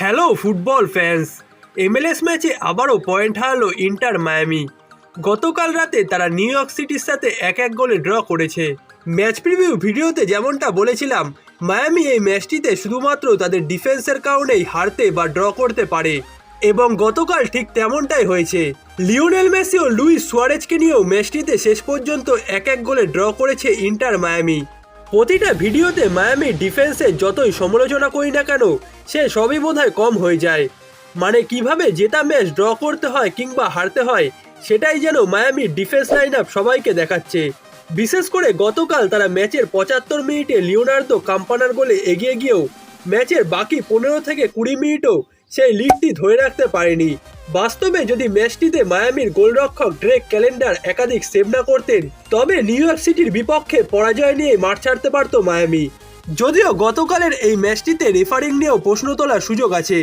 Hello football fans, MLS ম্যাচে আবারও point হারালো ইন্টার মায়ামি। গতকাল রাতে তারা নিউ ইয়র্ক সিটির সাথে এক এক গোলে ড্র করেছে। ম্যাচ প্রিভিউ ভিডিওতে যেমনটা বলেছিলাম, মায়ামি এই ম্যাচটিতে শুধুমাত্র তাদের ডিফেন্সের কারণেই হারতে বা ড্র করতে পারে এবং গতকাল ঠিক তেমনটাই হয়েছে। লিওনেল মেসি ও লুইস সুয়ারেজকে নিয়েও ম্যাচটিতে শেষ পর্যন্ত এক এক গোলে ড্র করেছে ইন্টার মায়ামি। প্রতিটা ভিডিওতে মায়ামির ডিফেন্সের যতই সমালোচনা করি না কেন, সে সবই বোধহয় কম হয়ে যায়। মানে কীভাবে জেতা ম্যাচ ড্র করতে হয় কিংবা হারতে হয়, সেটাই যেন মায়ামি ডিফেন্স লাইন আপ সবাইকে দেখাচ্ছে। বিশেষ করে গতকাল তারা ম্যাচের পঁচাত্তর মিনিটে লিওনার্দো কাম্পানার গোলে এগিয়ে গিয়েও ম্যাচের বাকি পনেরো থেকে কুড়ি মিনিটও সেই লিডটি ধরে রাখতে পারেনি। বাস্তবে যদি ম্যাচটিতে মায়ামির গোলরক্ষক ড্রেক ক্যালেন্ডার একাধিক সেভ না করতেন, তবে নিউ ইয়র্ক সিটির বিপক্ষে পরাজয় নিয়ে মাঠ ছাড়তে পারত মায়ামি। যদিও গতকালের এই ম্যাচটিতে রেফারিং নিয়েও প্রশ্ন তোলার সুযোগ আছে।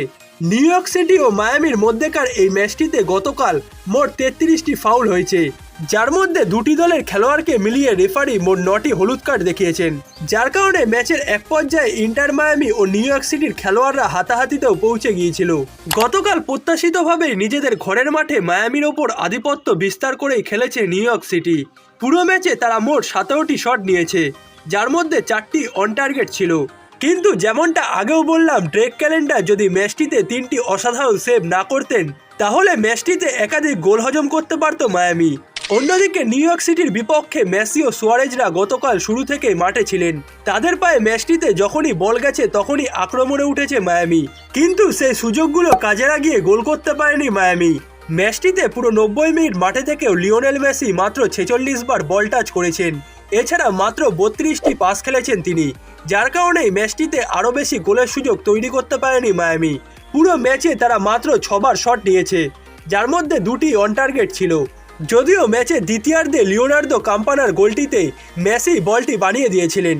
নিউ ইয়র্ক সিটি ও মায়ামির মধ্যেকার এই ম্যাচটিতে গতকাল মোট তেত্রিশটি ফাউল হয়েছে। যার মধ্যে দুটি দলের খেলোয়াড়কে মিলিয়ে রেফারি মোট নটি হলুদ কার্ড দেখিয়েছেন। যার কারণে ম্যাচের এক পর্যায়ে ইন্টার মায়ামি ও নিউ ইয়র্ক সিটির খেলোয়াড়রা হাতাহাতিতেও পৌঁছে গিয়েছিল। গতকাল প্রত্যাশিতভাবেই নিজেদের ঘরের মাঠে মায়ামির ওপর আধিপত্য বিস্তার করেই খেলেছে নিউ ইয়র্ক সিটি। পুরো ম্যাচে তারা মোট সতেরোটি শট নিয়েছে, যার মধ্যে চারটি অন টার্গেট ছিল। কিন্তু যেমনটা আগেও বললাম ড্রেক ক্যালেন্ডার যদি ম্যাচটিতে তিনটি অসাধারণ সেভ না করতেন, তাহলে ম্যাচটিতে একাধিক গোল হজম করতে পারত মায়ামি। অন্যদিকে নিউ ইয়র্ক সিটির বিপক্ষে মেসি ও সুয়ারেজরা গতকাল শুরু থেকেই মাঠে ছিলেন। তাদের পায়ে ম্যাচটিতে যখনই বল গেছে, তখনই আক্রমণে উঠেছে মায়ামি। কিন্তু সেই সুযোগগুলো কাজে লাগিয়ে গোল করতে পারেনি মায়ামি। ম্যাচটিতে পুরো নব্বই মিনিট মাঠে থেকেও লিওনেল মেসি মাত্র ছেচল্লিশ বার বল টাচ করেছেন। এছাড়া মাত্র বত্রিশটি পাস খেলেছেন তিনি, যার কারণেই ম্যাচটিতে আরও বেশি গোলের সুযোগ তৈরি করতে পারেনি মায়ামি। পুরো ম্যাচে তারা মাত্র ছবার শট নিয়েছে, যার মধ্যে দুটি অন টার্গেট ছিল। যদিও ম্যাচের দ্বিতীয়ার্ধে লিওনার্দো কাম্পানার গোলটিতে মেসি বলটি বানিয়ে দিয়েছিলেন।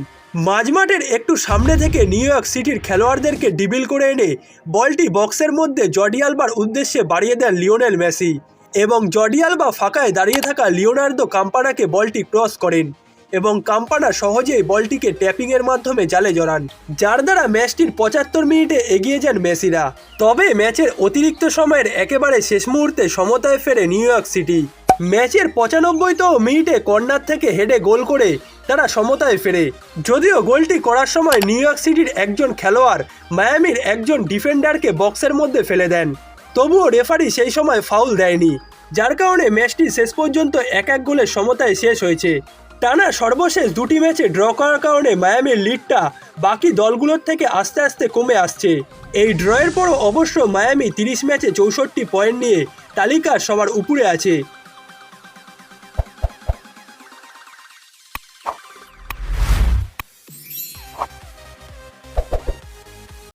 মাঝমাঠের একটু সামনে থেকে নিউ ইয়র্ক সিটির খেলোয়াড়দেরকে ডিবিল করে এনে বলটি বক্সের মধ্যে জর্ডি আলবার উদ্দেশ্যে বাড়িয়ে দেন লিওনেল মেসি এবং জর্ডি আলবা ফাঁকায় দাঁড়িয়ে থাকা লিওনার্দো কাম্পানাকে বলটি ক্রস করেন এবং কাম্পানা সহজেই বলটিকে ট্যাপিংয়ের মাধ্যমে জালে জড়ান, যার দ্বারা ম্যাচটির পঁচাত্তর মিনিটে এগিয়ে যান মেসিরা। তবে ম্যাচের অতিরিক্ত সময়ের একেবারে শেষ মুহূর্তে সমতায় ফেরে নিউ ইয়র্ক সিটি। ম্যাচের পঁচানব্বইতম মিনিটে কর্নার থেকে হেডে গোল করে তারা সমতায় ফেরে। যদিও গোলটি করার সময় নিউ ইয়র্ক সিটির একজন খেলোয়াড় মায়ামির একজন ডিফেন্ডারকে বক্সের মধ্যে ফেলে দেন। তবুও রেফারি সেই সময় ফাউল দেয়নি, যার কারণে ম্যাচটি শেষ পর্যন্ত এক এক গোলে সমতায় শেষ হয়েছে। টানা সর্বশেষ দুটি ম্যাচে ড্র করার কারণে মায়ামির লিডটা বাকি দলগুলোর থেকে আস্তে আস্তে কমে আসছে। এই ড্রয়ের পরও অবশ্য মায়ামি তিরিশ ম্যাচে চৌষট্টি পয়েন্ট নিয়ে তালিকার সবার উপরে আছে।